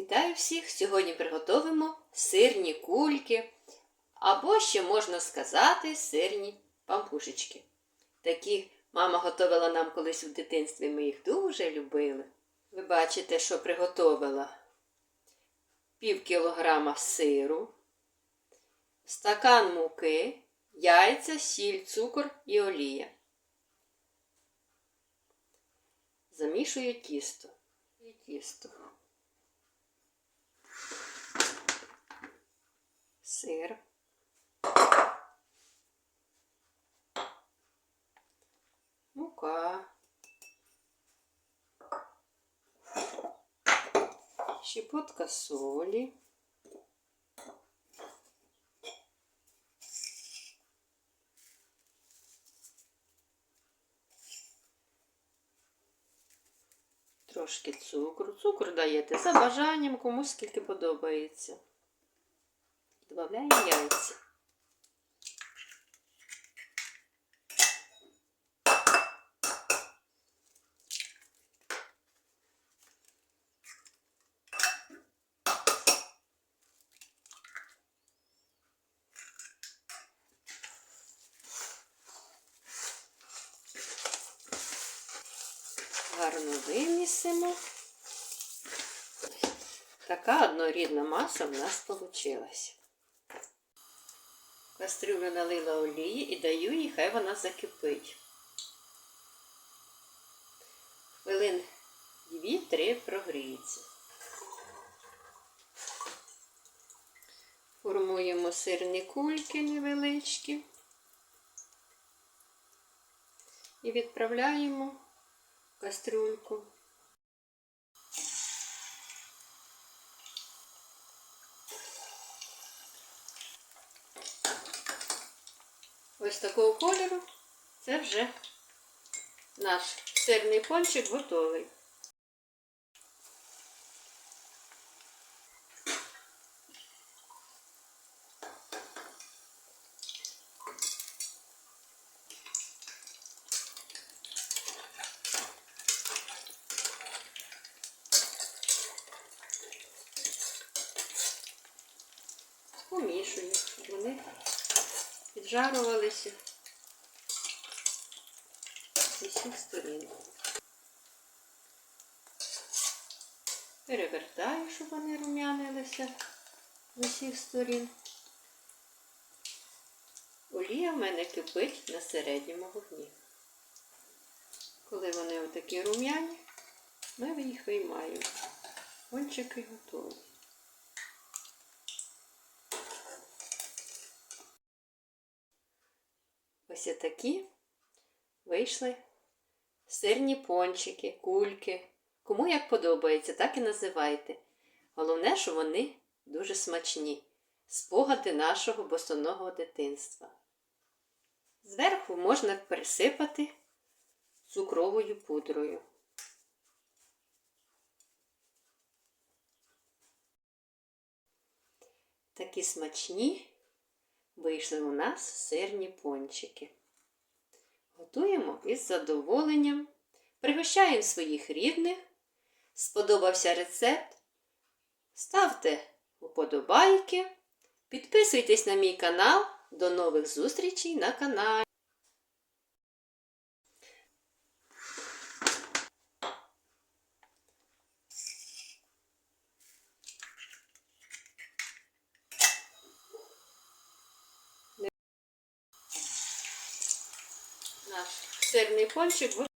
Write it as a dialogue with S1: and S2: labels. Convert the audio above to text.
S1: Вітаю всіх! Сьогодні приготовимо сирні кульки, або ще можна сказати сирні пампушечки. Такі мама готувала нам колись у дитинстві, ми їх дуже любили. Ви бачите, що приготовила пів кілограма сиру, стакан муки, яйця, сіль, цукор і олія. Замішую тісто. І тісто. Щепотка солі. Трошки цукру. Цукор даєте за бажанням, кому скільки подобається. Добавляємо яйця. Гарно вимісимо. Така однорідна маса в нас вийшла. Кастрюлю налила олії і даю їй, хай вона закипить. Хвилин 2-3 прогріється. Формуємо сирні кульки невеличкі і відправляємо кастрюльку. Ось такого кольору це вже наш сирний пончик готовий. Помішую, щоб вони піджарувалися з усіх сторін. Перевертаю, щоб вони рум'янилися з усіх сторін. Олія в мене кипить на середньому вогні. Коли вони отакі рум'яні, ми їх виймаємо. Кончики готові. Ось такі вийшли сирні пончики, кульки. Кому як подобається, так і називайте. Головне, що вони дуже смачні. Спогади нашого босоного дитинства. Зверху можна присипати цукровою пудрою. Такі смачні вийшли у нас сирні пончики. Готуємо із задоволенням. Пригощаємо своїх рідних. Сподобався рецепт. Ставте вподобайки. Підписуйтесь на мій канал. До нових зустрічей на каналі. Наш сирний пончик